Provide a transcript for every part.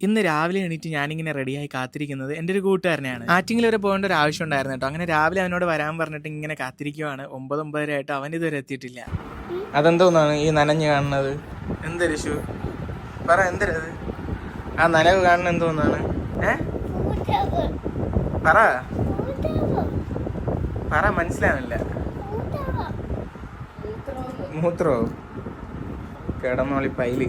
ഇന്ന് രാവിലെ എണീറ്റ് ഞാനിങ്ങനെ റെഡിയായി കാത്തിരിക്കുന്നത് എന്റെ ഒരു കൂട്ടുകാരനെയാണ്. ആറ്റിങ്ങിൽ വരെ പോകേണ്ട ഒരു ആവശ്യം ഉണ്ടായിരുന്നു കേട്ടോ. അങ്ങനെ രാവിലെ അവനോട് വരാൻ പറഞ്ഞിട്ട് ഇങ്ങനെ കാത്തിരിക്കുവാണ്. ഒമ്പത് ഒമ്പതര ആയിട്ട് അവൻ ഇതുവരെ എത്തിയിട്ടില്ല. അതെന്തോന്നാണ് ഈ നനഞ്ഞ് കാണുന്നത്? എന്തൊരു ഷൂ പറ എന്തരത് ആ നനവ് കാണുന്ന എന്തോന്നാണ് ഏ? പറ. പറ മനസ്സിലാവില്ല മൂത്രോ? കിടന്നോളി പൈൽ.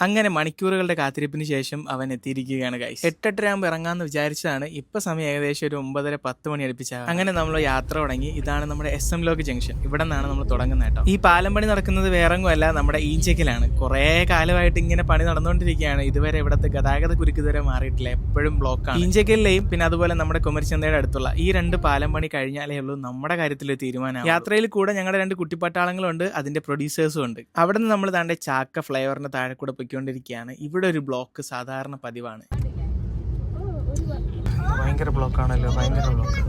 അങ്ങനെ മണിക്കൂറുകളുടെ കാത്തിരിപ്പിന് ശേഷം അവൻ എത്തിയിരിക്കുകയാണ് ഗൈസ് എട്ടെട്ടരാകുമ്പോൾ ഇറങ്ങാന്ന് വിചാരിച്ചതാണ്. ഇപ്പൊ സമയം ഏകദേശം ഒരു ഒമ്പതര പത്ത് മണി അടുപ്പിച്ച. അങ്ങനെ നമ്മൾ യാത്ര തുടങ്ങി. ഇതാണ് നമ്മുടെ എസ് എം ലോക്ക് ജംഗ്ഷൻ ഇവിടെ നിന്നാണ് നമ്മൾ തുടങ്ങുന്നത് കേട്ടോ. ഈ പാലം പണി നടക്കുന്നത് വേറെങ്ങുമല്ല നമ്മുടെ ഈഞ്ചക്കിലാണ് കുറേ കാലമായിട്ട് ഇങ്ങനെ പണി നടന്നുകൊണ്ടിരിക്കുകയാണ് ഇതുവരെ ഇവിടുത്തെ ഗതാഗത കുരുക്ക് ഇതുവരെ മാറിയിട്ടില്ല. എപ്പോഴും ബ്ലോക്കാണ് ഈഞ്ചക്കലിലെയും പിന്നെ അതുപോലെ നമ്മുടെ കുമരിച്ചന്തയുടെ അടുത്തുള്ള ഈ രണ്ട് പാലം പണി കഴിഞ്ഞാലേ ഉള്ളൂ നമ്മുടെ കാര്യത്തിൽ തീരുമാനം യാത്രയിൽ കൂടെ ഞങ്ങളുടെ രണ്ട് കുട്ടിപ്പട്ടാളങ്ങളുണ്ട്. അതിന്റെ പ്രൊഡ്യൂസേഴ്സും ഉണ്ട്. അവിടെ നിന്ന് നമ്മൾ താണ്ടെ ചാക്ക ഫ്ലൈവറിന്റെ താഴെ കൂടെ പൊയ്ക്കൊണ്ടിരിക്കുകയാണ് ഇവിടെ ഒരു ബ്ലോക്ക് സാധാരണ പതിവാണ്. ഭയങ്കര ബ്ലോക്കാണല്ലോ ഭയങ്കര ബ്ലോക്ക്.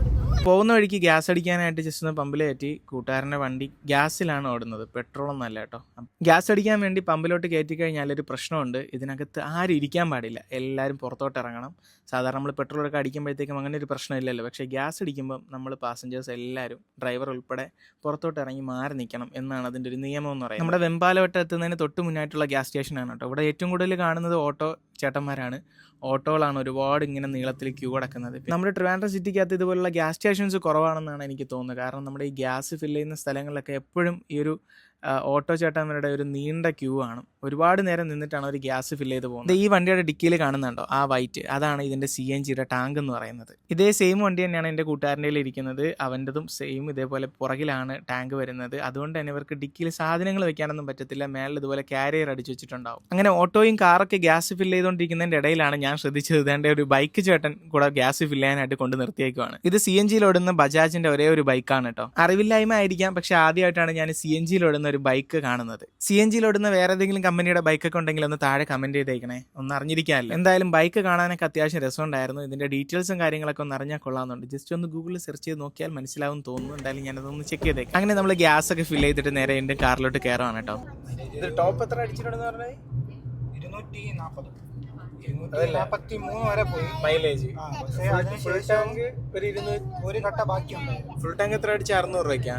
പോകുന്ന വഴിക്ക് ഗ്യാസ് അടിക്കാനായിട്ട് ജസ്റ്റ് ഒന്ന് പമ്പിൽ കയറ്റി കൂട്ടുകാരന്റെ വണ്ടി ഗ്യാസിലാണ് ഓടുന്നത്. പെട്രോൾ ഒന്നല്ല കേട്ടോ. ഗ്യാസ് അടിക്കാൻ വേണ്ടി പമ്പിലോട്ട് കയറ്റി കഴിഞ്ഞാൽ ഒരു പ്രശ്നമുണ്ട്. ഇതിനകത്ത് ആരും ഇരിക്കാൻ പാടില്ല. എല്ലാവരും പുറത്തോട്ട് ഇറങ്ങണം. സാധാരണ നമ്മൾ പെട്രോളൊക്കെ അടിക്കുമ്പോഴത്തേക്കും അങ്ങനെ ഒരു പ്രശ്നമില്ലല്ലോ പക്ഷേ ഗ്യാസ് അടിക്കുമ്പം നമ്മൾ പാസഞ്ചേഴ്സ് എല്ലാവരും ഡ്രൈവർ ഉൾപ്പെടെ പുറത്തോട്ട് ഇറങ്ങി മാറി നിൽക്കണം എന്നാണ് അതിന്റെ ഒരു നിയമം എന്ന് പറയുന്നത്. നമ്മുടെ വെമ്പാലവട്ടം എത്തുന്നതിന് തൊട്ട് മുന്നായിട്ടുള്ള ഗ്യാസ് സ്റ്റേഷനാണ് കേട്ടോ. ഇവിടെ ഏറ്റവും കൂടുതൽ കാണുന്നത് ഓട്ടോ ചേട്ടന്മാരാണ്. ഓട്ടോകളാണ് ഒരുപാട് ഇങ്ങനെ നീളത്തിൽ ക്യൂ കിടക്കുന്നത്. നമ്മുടെ ട്രിവാൻഡ്രം സിറ്റിക്കകത്ത് ഇതുപോലുള്ള ഗ്യാസ് സ്റ്റേഷൻസ് കുറവാണെന്നാണ് എനിക്ക് തോന്നുന്നത്. കാരണം നമ്മുടെ ഈ ഗ്യാസ് ഫില്ല് ചെയ്യുന്ന സ്ഥലങ്ങളിലൊക്കെ എപ്പോഴും ഈ ഒരു ഓട്ടോ ചേട്ടന്മാരുടെ ഒരു നീണ്ട ക്യൂ ആണ് ഒരുപാട് നേരം നിന്നിട്ടാണ് ഒരു ഗ്യാസ് ഫില്ല് ചെയ്ത് പോകുന്നത്. ഈ വണ്ടിയുടെ ഡിക്കിയിൽ കാണുന്നുണ്ടോ? ആ വൈറ്റ് അതാണ് ഇതിന്റെ സി എൻ ജിയുടെ ടാങ്ക് എന്ന് പറയുന്നത്. ഇതേ സെയിം വണ്ടി തന്നെയാണ് എന്റെ കൂട്ടുകാരന്റെ ഇരിക്കുന്നത്. അവന്റെതും സെയിം ഇതേപോലെ പുറകിലാണ് ടാങ്ക് വരുന്നത്. അതുകൊണ്ട് തന്നെ ഇവർക്ക് ഡിക്കിയിൽ സാധനങ്ങൾ വെക്കാനൊന്നും പറ്റത്തില്ല. മേളിൽ ഇതുപോലെ ക്യാരിയർ അടിച്ചു വെച്ചിട്ടുണ്ടാവും. അങ്ങനെ ഓട്ടോയും കാറൊക്കെ ഗ്യാസ് ഫില്ല് ചെയ്തുകൊണ്ടിരിക്കുന്നതിന്റെ ഇടയിലാണ് ഞാൻ ശ്രദ്ധിച്ചത്. ഇതേണ്ട ഒരു ബൈക്ക് ചേട്ടൻ കൂടെ ഗ്യാസ് ഫില്ല് ചെയ്യാനായിട്ട് കൊണ്ട് നിർത്തിയേക്കുവാണ്. ഇത് സി എൻ ജിയിൽ ഓടുന്ന ബജാജിന്റെ ഒരേ ഒരു ബൈക്കാണ് കേട്ടോ. അറിവില്ലായ്മ ആയിരിക്കാം പക്ഷെ ആദ്യമായിട്ടാണ് ഞാൻ സി എൻ ജിയിൽ ഓടുന്ന ഒരു ബൈക്ക് കാണുന്നത്. സി എൻ ജിയിൽ ഓടുന്ന വേറെ ഏതെങ്കിലും കമ്പനിയുടെ ബൈക്കൊക്കെ ഉണ്ടെങ്കിൽ ഒന്ന് താഴെ കമന്റ് ചെയ്തേക്കണേ. ഒന്ന് അറിഞ്ഞിരിക്കാമല്ലോ എന്തായാലും ബൈക്ക് കാണാനൊക്കെ അത്യാവശ്യം രസമുണ്ടായിരുന്നു. ഇതിന്റെ ഡീറ്റെയിൽസും കാര്യങ്ങളൊക്കെ ഒന്ന് അറിഞ്ഞാൽ കൊള്ളാമെന്നുണ്ട്. ജസ്റ്റ് ഒന്ന് ഗൂഗിളിൽ സെർച്ച് ചെയ്ത് നോക്കിയാൽ മനസ്സിലാവും തോന്നുന്നു. എന്തായാലും ഞാനതൊന്ന് ചെക്ക് ചെയ്തേക്കാം. അങ്ങനെ നമ്മൾ ഗ്യാസ് ഒക്കെ ഫില്ല് ചെയ്തിട്ട് നേരെ എന്റെ കാറിലോട്ട് കയറുവാണ് കേട്ടോ. ഇത് ടോപ്പ് എത്ര അടിച്ചിട്ടുണ്ടെന്ന് പറഞ്ഞാൽ ഇരുന്നൂറ്റി മൈലേജ് ഫുൾ ടാങ്ക് ഒരു ഇരുന്നൂറ് ഒരു കട്ട ബാക്കിയുണ്ടായിരുന്നു ഫുൾ ടാങ്ക് എത്ര അടിച്ച് അറുന്നൂറ് രൂപയ്ക്കാ?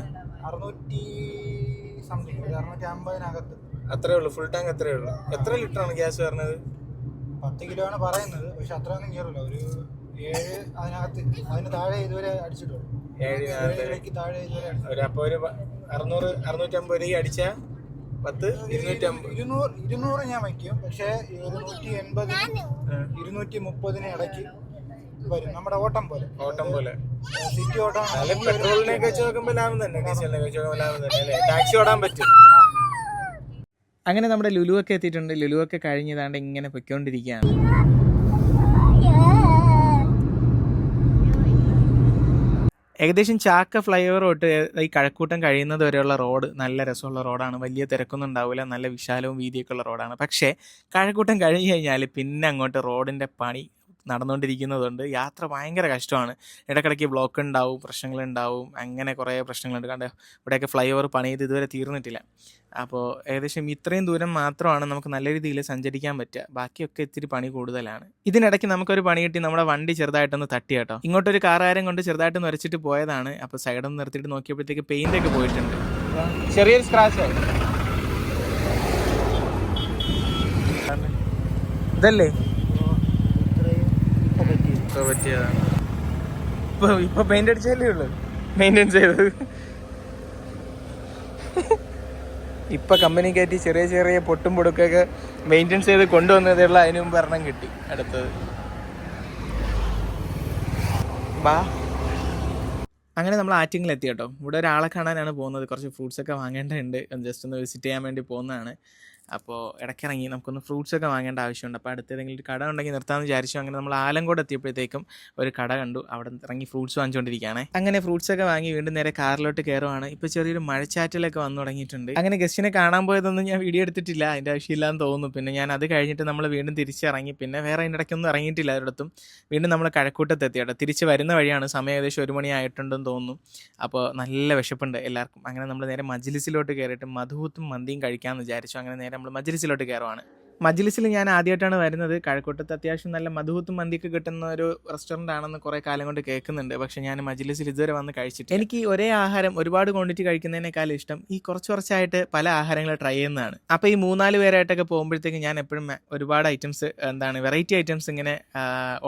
അറുന്നൂറ്റി സംതിങ്. അറുന്നൂറ്റി അമ്പതിനകത്ത് അത്രേ ഉള്ളൂ ഫുൾ ടാങ്ക് അത്രേ ഉള്ളൂ. എത്ര ലിറ്റർ ആണ് ഗ്യാസ് വരുന്നത് പത്ത് കിലോ ആണ് പറയുന്നത് പക്ഷെ അത്ര ഒന്നും കയറില്ല ഒരു ഏഴ് അതിനകത്ത് അതിന് താഴെ ഇതുവരെ അടിച്ചിട്ടുള്ളൂ. ഏഴ് ഏഴിനകത്ത് താഴെ ഇതുവരെ ഒരു അപ്പോൾ ഒരു അറുന്നൂറ് അറുന്നൂറ്റമ്പത് രൂപ അടിച്ച പത്ത് ഇരുന്നൂറ്റമ്പത്. ഇരുന്നൂറ് ഇരുന്നൂറ് ഞാൻ വയ്ക്കും പക്ഷേ ഇരുന്നൂറ്റി നൂറ്റി എൺപതിന് ഇരുന്നൂറ്റി മുപ്പതിന് ഇടയ്ക്ക് വരും. നമ്മുടെ ഓട്ടം പോലെ. ഓട്ടം പോലെ. സിറ്റി ഓട്ടം അല്ല പെട്രോളിനെ വെച്ച് നോക്കുമ്പോൾ ലാഭം തന്നെ. ഡീസലിനെ വെച്ച് നോക്കുമ്പോൾ ലാഭം തന്നെ അല്ലേ? ടാക്സി ഓടാൻ പറ്റും. അങ്ങനെ നമ്മുടെ ലുലുവൊക്കെ എത്തിയിട്ടുണ്ട്. ലുലുവൊക്കെ കഴിഞ്ഞതാണ്ട് ഇങ്ങനെ പൊയ്ക്കൊണ്ടിരിക്കുകയാണ്. ഏകദേശം ചാക്ക ഫ്ലൈ ഓവർ തൊട്ട് ഈ കഴക്കൂട്ടം കഴിയുന്നത് വരെയുള്ള റോഡ് നല്ല രസമുള്ള റോഡാണ്. വലിയ തിരക്കൊന്നും ഉണ്ടാവില്ല നല്ല വിശാലവും വീതിയൊക്കെ ഉള്ള റോഡാണ്. പക്ഷേ കഴക്കൂട്ടം കഴിഞ്ഞ് കഴിഞ്ഞാൽ പിന്നെ അങ്ങോട്ട് റോഡിന്റെ പണി നടന്നുകൊണ്ടിരിക്കുന്നതുകൊണ്ട് യാത്ര ഭയങ്കര കഷ്ടമാണ്. ഇടയ്ക്കിടയ്ക്ക് ബ്ലോക്ക് ഉണ്ടാവും പ്രശ്നങ്ങളുണ്ടാവും. അങ്ങനെ കുറേ പ്രശ്നങ്ങളുണ്ട്. കണ്ടോ? ഇവിടെയൊക്കെ ഫ്ലൈ ഓവർ പണി ചെയ്ത് ഇതുവരെ തീർന്നിട്ടില്ല. അപ്പോൾ ഏകദേശം ഇത്രയും ദൂരം മാത്രമാണ് നമുക്ക് നല്ല രീതിയിൽ സഞ്ചരിക്കാൻ പറ്റുക. ബാക്കിയൊക്കെ ഇത്തിരി പണി കൂടുതലാണ്. ഇതിനിടയ്ക്ക് നമുക്കൊരു പണി കിട്ടി. നമ്മുടെ വണ്ടി ചെറുതായിട്ടൊന്ന് തട്ടി കേട്ടോ. ഇങ്ങോട്ടൊരു കാറാരം കൊണ്ട് ചെറുതായിട്ടൊന്ന് വരച്ചിട്ട് പോയതാണ്. അപ്പോൾ സൈഡൊന്ന് നിർത്തിയിട്ട് നോക്കിയപ്പോഴത്തേക്ക് പെയിന്റൊക്കെ പോയിട്ടുണ്ട്. ചെറിയൊരു സ്ക്രാച്ച് ഇതല്ലേ? ഇപ്പൊ പറ്റിയതാണ്. ഇപ്പൊ ഇപ്പൊ പെയിന്റ് അടിച്ചല്ലേ ഉള്ളു? മെയിന്റെനൻസ് ചെയ്തത്. ഇപ്പൊ കമ്പനി കയറ്റി ചെറിയ ചെറിയ പൊട്ടും പൊടുക്കൊക്കെ മെയിന്റെനൻസ് ചെയ്ത് കൊണ്ടുവന്നതേയുള്ള അതിന് മുമ്പ് എണ്ണം കിട്ടി. അടുത്തത്. ബാ. അങ്ങനെ നമ്മൾ ആറ്റിങ്ങിൽ എത്തി കേട്ടോ. ഇവിടെ ഒരാളെ കാണാനാണ് പോകുന്നത്. കുറച്ച് ഫ്രൂട്ട്സ് ഒക്കെ വാങ്ങേണ്ടതുണ്ട്. ജസ്റ്റ് ഒന്ന് വിസിറ്റ് ചെയ്യാൻ വേണ്ടി പോകുന്നതാണ്. അപ്പോൾ ഇടയ്ക്കിറങ്ങി നമുക്കൊന്ന് ഫ്രൂട്ട്സ് ഒക്കെ വാങ്ങേണ്ട ആവശ്യമുണ്ട്. അപ്പോൾ അടുത്ത് ഏതെങ്കിലും ഒരു കട ഉണ്ടെങ്കിൽ നിർത്താമെന്ന് വിചാരിച്ചു. അങ്ങനെ നമ്മൾ ആലങ്കോട് എത്തിയപ്പോഴത്തേക്കും ഒരു കട കണ്ടു. അവിടെ ഇറങ്ങി ഫ്രൂട്ട്സ് വാങ്ങിച്ചുകൊണ്ടിരിക്കുകയാണ് അങ്ങനെ ഫ്രൂട്ട്സ് ഒക്കെ വാങ്ങി വീണ്ടും നേരെ കാറിലോട്ട് കയറുവാണ്. ഇപ്പോൾ ചെറിയൊരു മഴച്ചാറ്റലൊക്കെ വന്നു തുടങ്ങിയിട്ടുണ്ട്. അങ്ങനെ ഗസ്റ്റിനെ കാണാൻ പോയതൊന്നും ഞാൻ വീഡിയോ എടുത്തിട്ടില്ല. അതിന്റെ ആവശ്യമില്ലാന്ന് തോന്നുന്നു. പിന്നെ ഞാൻ അത് കഴിഞ്ഞിട്ട് നമ്മൾ വീണ്ടും തിരിച്ചിറങ്ങി. പിന്നെ വേറെ അതിന്റെ ഇടയ്ക്കൊന്നും ഇറങ്ങിയിട്ടില്ല ഒരിടത്തും. വീണ്ടും നമ്മൾ കഴക്കൂട്ടത്ത് എത്തി. കേട്ടോ തിരിച്ച് വരുന്ന വഴിയാണ്. സമയം ഏകദേശം ഒരു മണി ആയിട്ടുണ്ടെന്ന് തോന്നുന്നു. അപ്പോൾ നല്ല വിശപ്പുണ്ട് എല്ലാവർക്കും. അങ്ങനെ നമ്മൾ നേരെ മജ്ലിസിലോട്ട് കയറിയിട്ട് മധുഹൂത്തും മന്തിയും കഴിക്കാമെന്ന് വിചാരിച്ചു. അങ്ങനെ നേരെ നമ്മൾ മജ്ലിസിലോട്ട് കയറുവാണ് മജ്ലിസിൽ ഞാൻ ആദ്യമായിട്ടാണ് വരുന്നത്. കഴക്കൂട്ടത്ത് അത്യാവശ്യം നല്ല മധുഹത്തും മന്തിയൊക്കെ കിട്ടുന്ന ഒരു റെസ്റ്റോറന്റ് ആണെന്ന് കുറേ കാലം കൊണ്ട് കേൾക്കുന്നുണ്ട്. പക്ഷേ ഞാൻ മജ്ലിസിൽ ഇതുവരെ വന്ന് കഴിച്ചിട്ട് എനിക്ക് ഒരേ ആഹാരം ഒരുപാട് ക്വാണ്ടിറ്റി കഴിക്കുന്നതിനേക്കാളും ഇഷ്ടം ഈ കുറച്ച് കുറച്ചായിട്ട് പല ആഹാരങ്ങൾ ട്രൈ ചെയ്യുന്നതാണ്. അപ്പോൾ ഈ മൂന്നാൽ പേരായിട്ടൊക്കെ പോകുമ്പോഴത്തേക്ക് ഞാൻ എപ്പോഴും ഒരുപാട് ഐറ്റംസ് എന്താണ് വെറൈറ്റി ഐറ്റംസ് ഇങ്ങനെ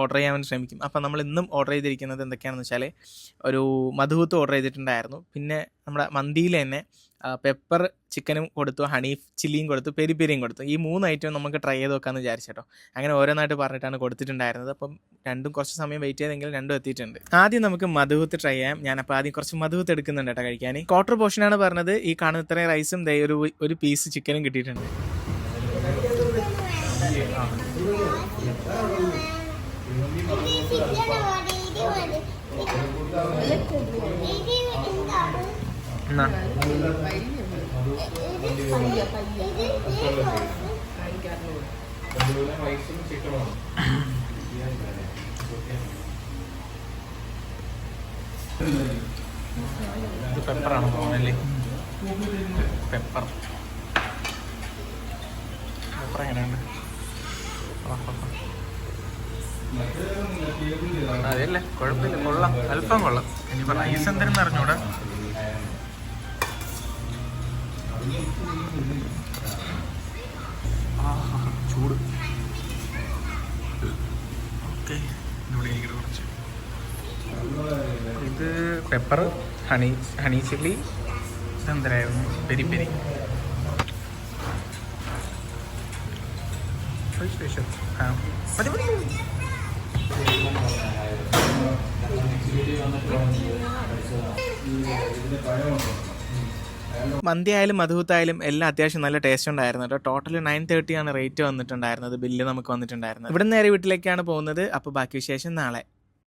ഓർഡർ ചെയ്യാൻ വേണ്ടി ശ്രമിക്കും. അപ്പോൾ നമ്മൾ ഇന്നും ഓർഡർ ചെയ്തിരിക്കുന്നത് എന്തൊക്കെയാണെന്ന് വെച്ചാൽ ഒരു മധുഹൂത്ത് ഓർഡർ ചെയ്തിട്ടുണ്ടായിരുന്നു. പിന്നെ നമ്മുടെ മന്തിയിൽ തന്നെ പെപ്പർ ചിക്കനും കൊടുത്തു ഹണി ചില്ലിയും കൊടുത്തു പെരി പെരിയും കൊടുത്തു. ഈ മൂന്ന് ഐറ്റം നമുക്ക് ട്രൈ ചെയ്ത് നോക്കാമെന്ന് വിചാരിച്ചേട്ടോ അങ്ങനെ ഓരോന്നായിട്ട് പറഞ്ഞിട്ടാണ് കൊടുത്തിട്ടുണ്ടായിരുന്നത്. അപ്പം രണ്ടും കുറച്ച് സമയം വെയിറ്റ് ചെയ്തെങ്കിൽ രണ്ടും എത്തിയിട്ടുണ്ട്. ആദ്യം നമുക്ക് മധുഹൂത്ത് ട്രൈ ചെയ്യാം. ഞാനപ്പോൾ ആദ്യം കുറച്ച് മധുഹൂത്ത് എടുക്കുന്നുണ്ട് കേട്ടോ കഴിക്കാൻ. ക്വാർട്ടർ പോർഷനാണ് പറഞ്ഞത്. ഈ കാണുന്ന ഇത്രയും റൈസും ദേ ഒരു ഒരു പീസ് ചിക്കനും കിട്ടിയിട്ടുണ്ട്. ഇത് പെപ്പറാണ് തോന്നല്ലേ പെപ്പർ പെപ്പർ എങ്ങനെയുണ്ട്? അതെയല്ലേ കുഴപ്പമില്ല കൊള്ളാം. അല്പം കൊള്ളാം. ഇനിയിപ്പോൾ റൈസ് എന്തെങ്കിലും അറിഞ്ഞൂടാ. ചൂട്. ഓക്കെ ഇവിടെ ഇരിക്കട്ടെ കുറച്ച്. ഇത് pepper honey honey chilli ഇതെന്തരായിരുന്നു? Peri peri. Special ആ മതി മതി. മന്തി ആയാലും മധുഹൂത്തായാലും എല്ലാം അത്യാവശ്യം നല്ല ടേസ്റ്റ് ഉണ്ടായിരുന്നു കേട്ടോ. ടോട്ടൽ നയൻ തേർട്ടി ആണ് റേറ്റ് വന്നിട്ടുണ്ടായിരുന്നത് ബില്ല് നമുക്ക് വന്നിട്ടുണ്ടായിരുന്നത്. ഇവിടെ നേരെ വീട്ടിലേക്കാണ് പോകുന്നത്. അപ്പോൾ ബാക്കി വിശേഷം നാളെ.